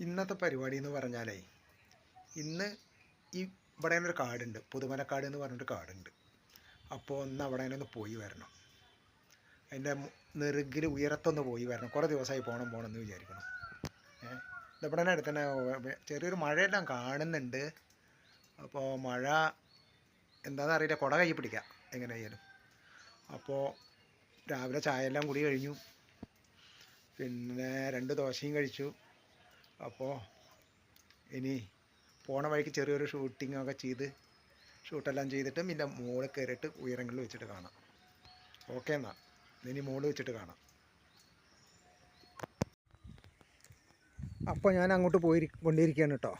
ഇന്നത്തെ പരിപാടി എന്ന് പറഞ്ഞാലേ ഇന്ന് ഈ ഇവിടെ ഒരു കാടുണ്ട്. പുതുമലക്കാട് എന്ന് പറഞ്ഞൊരു കാടുണ്ട്. അപ്പോൾ ഒന്ന് അവിടെ ഒന്ന് പോയി വരണം. അതിന്റെ നെറുകിൽ ഉയരത്തൊന്ന് പോയി വരണം. കുറേ ദിവസമായി പോകണം പോകണം എന്ന് വിചാരിക്കണം ഏഹ് ഇതിവിടെ തന്നെ അടുത്ത് തന്നെ ചെറിയൊരു മഴയെല്ലാം കാണുന്നുണ്ട്. അപ്പോൾ മഴ എന്താണെന്ന് അറിയില്ല. കുട കൈ പിടിക്കാം. എങ്ങനെയായാലും. അപ്പോൾ രാവിലെ ചായ എല്ലാം കൂടി കഴിഞ്ഞു. പിന്നെ രണ്ട് ദോശയും കഴിച്ചു. അപ്പോൾ ഇനി പോണ വഴിക്ക് ചെറിയൊരു ഷൂട്ടിങ്ങൊക്കെ ചെയ്ത് ഷൂട്ടെല്ലാം ചെയ്തിട്ട് പിന്നെ മുകളിൽ കയറിയിട്ട് ഉയരങ്ങളിൽ വെച്ചിട്ട് കാണാം. ഓക്കെ എന്നാൽ ഇനി മുകളിൽ വെച്ചിട്ട് കാണാം. അപ്പോൾ ഞാൻ അങ്ങോട്ട് പോയി കൊണ്ടിരിക്കുകയാണ് കേട്ടോ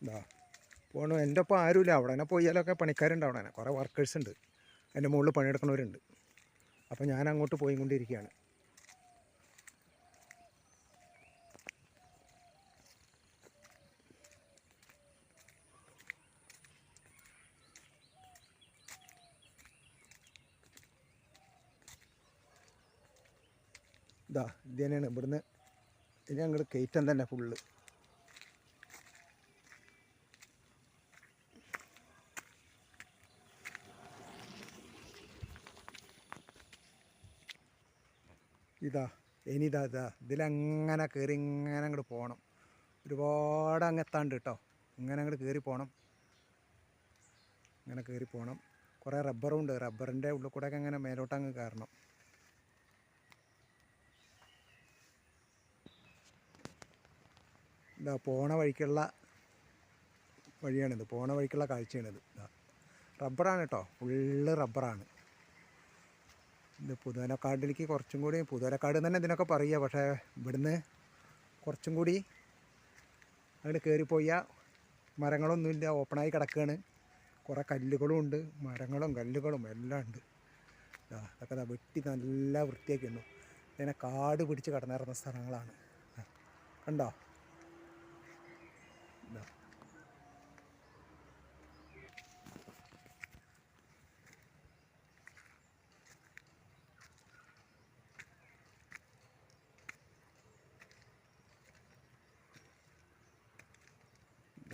എന്താ പോണു. എന്റെ ഒപ്പം ആരുമില്ല അവിടെ തന്നെ പോയാലൊക്കെ പണിക്കാരുണ്ട് അവിടെ തന്നെ കുറേ വർക്കേഴ്സ് ഉണ്ട്. എന്റെ മുകളിൽ പണിയെടുക്കുന്നവരുണ്ട്. അപ്പോൾ ഞാൻ അങ്ങോട്ട് പോയി കൊണ്ടിരിക്കുകയാണ് ഇതാ ഇത് തന്നെയാണ്. ഇവിടുന്ന് ഇനി അങ്ങോട്ട് കയറ്റം തന്നെ ഫുള്ള് ഇതാ ഇനി ഇതാ ഇതാ. ഇതിലങ്ങനെ കയറി ഇങ്ങനെ അങ്ങോട്ട് പോകണം ഒരുപാട് അങ്ങ് എത്താണ്ട് കേട്ടോ ഇങ്ങനെ അങ്ങോട്ട് കയറി പോകണം ഇങ്ങനെ കയറി പോകണം കുറേ റബ്ബറും ഉണ്ട്. റബ്ബറിന്റെ ഉള്ളിൽ കൂടെയൊക്കെ അങ്ങനെ മേലോട്ട് അങ്ങ് കയറണം. ഇതാ പോണ വഴിക്കുള്ള വഴിയാണിത്. പോണ വഴിക്കുള്ള കാഴ്ചയാണിത്. റബ്ബറാണ് കേട്ടോ. ഫുള്ള് റബ്ബറാണ്. ഇത് പുതുവനക്കാടിലേക്ക് കുറച്ചും കൂടി പുതുവനക്കാട് തന്നെ ഇതിനൊക്കെ പറയുക. പക്ഷേ ഇവിടുന്ന് കുറച്ചും കൂടി അങ്ങനെ കയറിപ്പോയ മരങ്ങളൊന്നുമില്ല ഓപ്പണായി കിടക്കുകയാണ് കുറേ കല്ലുകളും ഉണ്ട്. മരങ്ങളും കല്ലുകളും എല്ലാം ഉണ്ട്. അതൊക്കെ വെട്ടി നല്ല വൃത്തിയാക്കി ഉണ്ടു ഇങ്ങനെ കാട് പിടിച്ച് കടന്നിറങ്ങുന്ന സ്ഥലങ്ങളാണ്. കണ്ടോ?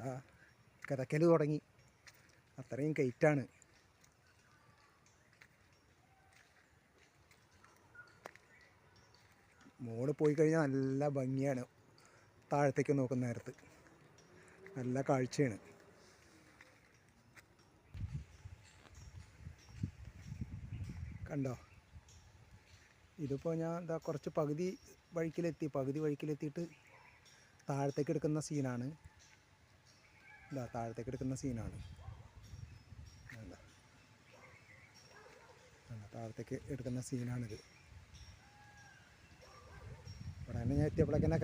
ഇതാ കിതക്കൽ തുടങ്ങി. അത്രയും കയറ്റാണ് മോൾ പോയി കഴിഞ്ഞാൽ നല്ല ഭംഗിയാണ്. താഴത്തേക്ക് നോക്കുന്ന നേരത്ത്. നല്ല കാഴ്ചയാണ്. കണ്ടോ? ഇതിപ്പോൾ ഞാൻ എന്താ കുറച്ച് പകുതി വഴിക്കിലെത്തി. പകുതി വഴിക്കിലെത്തിയിട്ട് താഴത്തേക്ക് എടുക്കുന്ന സീനാണ് ഇതാ താഴത്തേക്ക് എടുക്കുന്ന സീനാണ് താഴത്തേക്ക് എടുക്കുന്ന സീനാണിത്. ഇവിടെ തന്നെ ഞാൻ എത്തിയപ്പോഴേക്ക് തന്നെ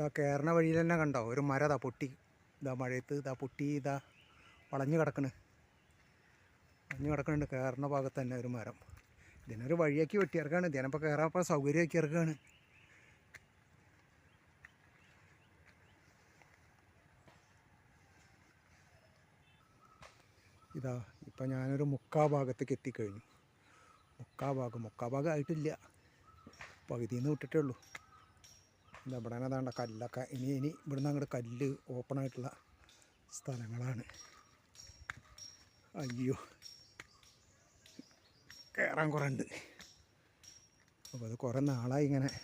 ഇതാ കയറണ വഴിയിൽ തന്നെ കണ്ടോ? ഒരു മര ഇതാ പൊട്ടി. ഇതാ മഴയത്ത് ഇതാ പൊട്ടി ഇതാ വളഞ്ഞു കിടക്കണ്. വളഞ്ഞു കിടക്കുന്നുണ്ട് കയറണ ഭാഗത്ത് തന്നെ ഒരു മരം. ഇതിനൊരു വഴിയാക്കി വെട്ടിയിറക്കാണ്. ഇതിനപ്പോൾ കയറാപ്പോൾ സൗകര്യമാക്കി ഇറക്കുകയാണ് ഇതാ ഇപ്പം ഞാനൊരു മുക്കാ ഭാഗത്തേക്ക് എത്തിക്കഴിഞ്ഞു. മുക്കാ ഭാഗം. മുക്കാ ഭാഗം ആയിട്ടില്ല. പകുതിയിൽ നിന്ന് വിട്ടിട്ടേ ഉള്ളൂ. ഇതാ ഇവിടെ അതാണ്ട കല്ലൊക്കെ. ഇനി ഇനി ഇവിടുന്ന് അങ്ങോട്ട് കല്ല് ഓപ്പണായിട്ടുള്ള സ്ഥലങ്ങളാണ്. അയ്യോ. കയറാൻ കുറേ ഉണ്ട്. അപ്പോൾ അത് കുറേ നാളായി ഇങ്ങനെ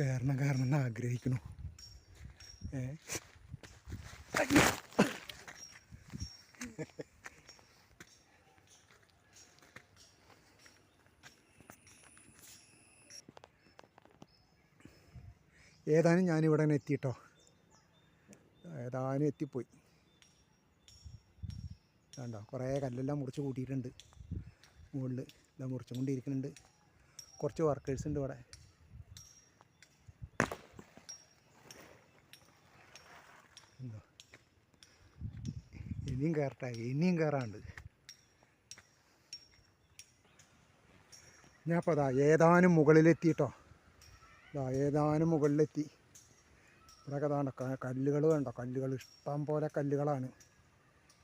കയറണം കയറണം എന്ന് ആഗ്രഹിക്കുന്നു. ഏ? ഏതാനും ഞാനിവിടെ തന്നെ എത്തിയിട്ടോ. ഏതാനും എത്തിപ്പോയി. കണ്ടോ കുറേ കല്ലെല്ലാം മുറിച്ച് കൂട്ടിയിട്ടുണ്ട്. മുകളിൽ ഇതാ മുറിച്ചും കൊണ്ടിരിക്കുന്നുണ്ട്. കുറച്ച് വർക്കേഴ്സ് ഉണ്ട് ഇവിടെ. എന്തോ ഇനിയും കയറട്ടെ ഇനിയും കയറാണ്ട് ഞാൻ അപ്പോൾ അതാ ഏതാനും മുകളിലെത്തിട്ടോ ഇതാ ഏതാനും മുകളിലെത്തി. ഇവിടെയൊക്കെ കഥാണ്ട കല്ലുകൾ കണ്ടോ? കല്ലുകൾ ഇഷ്ടം പോലെ കല്ലുകളാണ്.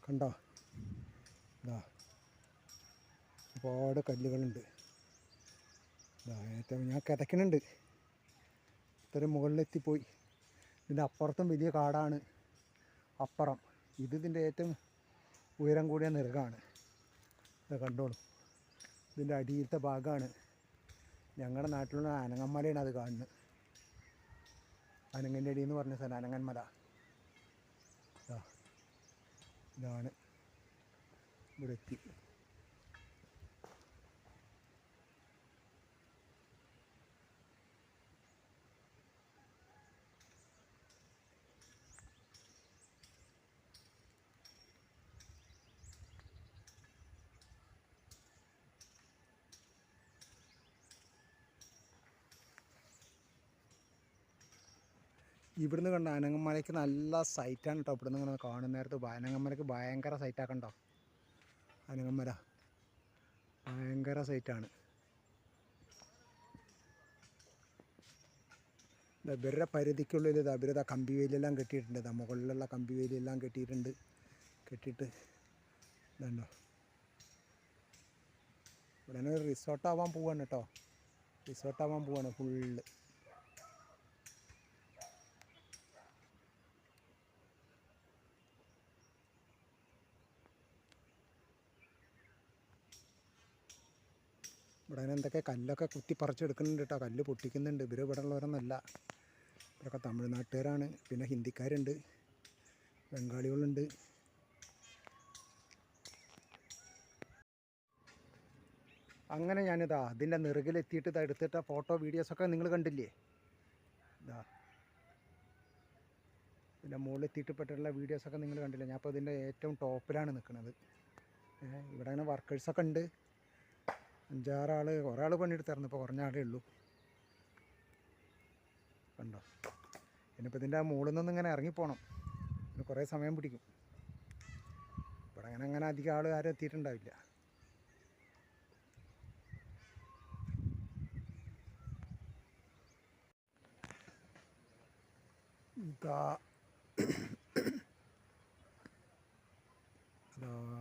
കണ്ടോ? ഇതാ ഒരുപാട് കല്ലുകളുണ്ട്. ഏറ്റവും ഞാൻ കിതയ്ക്കുന്നുണ്ട്. ഇത്രയും മുകളിലെത്തിപ്പോയി. ഇതിന്റെ അപ്പുറത്തും വലിയ കാടാണ്. അപ്പുറം. ഇത് ഇതിന്റെ ഏറ്റവും ഉയരം കൂടിയ നിറകാണ്. ഇത് കണ്ടോളൂ. ഇതിന്റെ അടിയിലത്തെ ഭാഗമാണ് ഞങ്ങളുടെ നാട്ടിലുള്ള അനങ്ങന്മലയാണ് അത് കാണുന്നത്. അനങ്ങന്റെ അടി എന്ന് പറഞ്ഞ സ്ഥലം അനങ്ങന്മല. ഇതാ ഇതാണ് ഇവിടെ എത്തി ഇവിടുന്ന് കണ്ട അനങ്ങന്മലയ്ക്ക് നല്ല സൈറ്റാണ് കേട്ടോ ഇവിടുന്ന് ഇങ്ങനെ കാണുന്ന നേരത്ത് അനങ്ങന്മലയ്ക്ക് ഭയങ്കര സൈറ്റാക്കണ്ടോ അനങ്ങന്മല ഭയങ്കര സൈറ്റാണ് ഇവരുടെ പരിധിക്കുള്ളിൽ ഇതാ ഇവരിതാ കമ്പി വേലിയെല്ലാം കെട്ടിയിട്ടുണ്ട്. ഇതാ മുകളിലുള്ള കമ്പി വേലിയെല്ലാം കെട്ടിയിട്ടുണ്ട്. കെട്ടിയിട്ട് ഇതുണ്ടോ ഇവിടെ ഒരു റിസോർട്ടാവാൻ പോവാണ് കേട്ടോ റിസോർട്ടാവാൻ പോവാണ് ഫുള്ള് ഇവിടെ അങ്ങനെ എന്തൊക്കെ കല്ലൊക്കെ കുത്തി പറിച്ചെടുക്കുന്നുണ്ട് കേട്ടോ. കല്ല് പൊട്ടിക്കുന്നുണ്ട്. ഇവർ ഇവിടെ ഉള്ളവരൊന്നല്ല. ഇവരൊക്കെ തമിഴ്നാട്ടുകാരാണ്. പിന്നെ ഹിന്ദിക്കാരുണ്ട്. ബംഗാളികളുണ്ട്. അങ്ങനെ ഞാനിതാ അതിന്റെ നിറുകിലെത്തിയിട്ട് ഇതാ എടുത്തിട്ട ഫോട്ടോ വീഡിയോസൊക്കെ നിങ്ങൾ കണ്ടില്ലേ? ഇതാ. ഇതിന്റെ മുകളിലെത്തിയിട്ട് പെട്ടിട്ടുള്ള വീഡിയോസൊക്കെ നിങ്ങൾ കണ്ടില്ലേ? ഞാൻ ഇപ്പോൾ ഇതിന്റെ ഏറ്റവും ടോപ്പിലാണ് നിൽക്കുന്നത്. ഇവിടെ അങ്ങനെ വർക്കേഴ്സൊക്കെ ഉണ്ട്. അഞ്ചാറാൾ ഒരാൾ പണിയെടുത്തായിരുന്നു ഇപ്പോൾ കുറഞ്ഞ ആളേ ഉള്ളൂ. കണ്ടോ? ഇനിയിപ്പോൾ ഇതിന്റെ ആ മുകളിൽ നിന്ന് ഇങ്ങനെ ഇറങ്ങിപ്പോണം ഇതിന് കുറേ സമയം പിടിക്കും. ഇവിടെ അങ്ങനെ അങ്ങനെ അധികം ആൾ ആരും എത്തിയിട്ടുണ്ടാവില്ല. ഇതാ.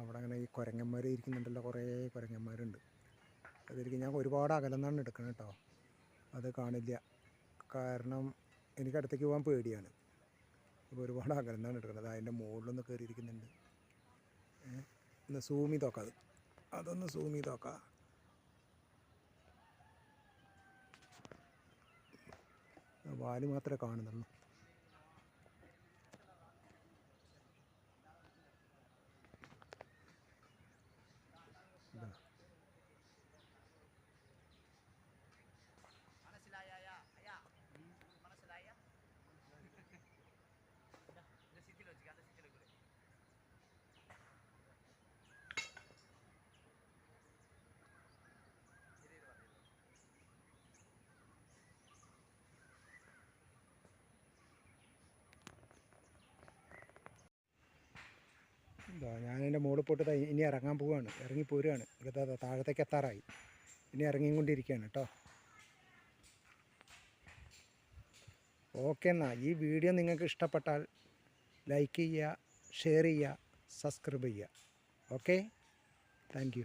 അവിടെ അങ്ങനെ ഈ കുരങ്ങന്മാർ ഇരിക്കുന്നുണ്ടല്ലോ. കുറേ കുരങ്ങന്മാരുണ്ട്. അതിലേക്ക് ഞാൻ ഒരുപാട് അകലെന്നാണ് എടുക്കണം കേട്ടോ അത് കാണില്ല. കാരണം എനിക്ക് അടുത്തേക്ക് പോകാൻ പേടിയാണ്. അപ്പോൾ ഒരുപാട് അകലെന്നാണ് എടുക്കുന്നത് അതിന്റെ മുകളിലൊന്ന് കയറിയിരിക്കുന്നുണ്ട് ഒന്ന് സൂം ചെയ്ത് നോക്കാം അത്. അതൊന്ന് സൂം ചെയ്ത് നോക്കാം. വാൽ മാത്രമേ കാണുന്നുള്ളൂ. ഇതാ ഞാൻ മുകളിൽ പോയിട്ട് പോട്ട് ഇനി ഇറങ്ങാൻ പോവുകയാണ് ഇറങ്ങി പോരുകയാണ് ദാ താഴത്തേക്ക് എത്താറായി. ഇനി ഇറങ്ങിക്കൊണ്ടിരിക്കുകയാണ് കേട്ടോ ഓക്കെ എന്നാൽ ഈ വീഡിയോ നിങ്ങൾക്ക് ഇഷ്ടപ്പെട്ടാൽ ലൈക്ക് ചെയ്യുക ഷെയർ ചെയ്യുക സബ്സ്ക്രൈബ് ചെയ്യുക. ഓക്കെ? താങ്ക്